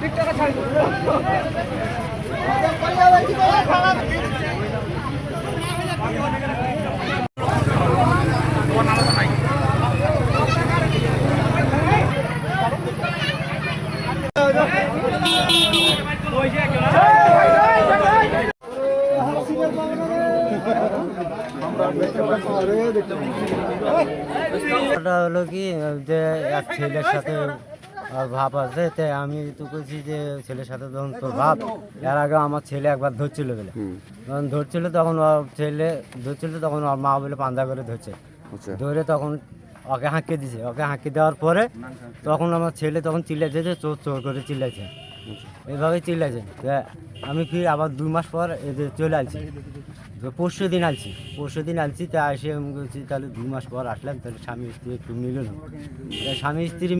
টিকটকে ওটা হলো কি যে এক ছেলের সাথে ভাব আছে তাই আমি তো বলছি যে ছেলের সাথে যখন তোর ভাব এর আগে আমার ছেলে একবার ধরছিল বলে। যখন ধরছিল তখন ওর ছেলে ধরছিল তখন ওর মা বলে পান্দা করে ধরছে। আচ্ছা। ধরে তখন ওকে হাঁকিয়ে দিছে। ওকে হাঁকিয়ে দেওয়ার পরে তখন আমার ছেলে তখন চিল্লাইছে যে চোর চোর করে চিল্লাইছে। এইভাবে চিল্লাইছে। আমি ফির আবার দুই মাস পর এদের চলে আসছি। পরশু দিন আনছি। পরশু দিন আনছি, তা এসে আমি বলছি, তাহলে দুই মাস পর আসলাম, তাহলে স্বামী স্ত্রী একটু মিলল স্বামী স্ত্রী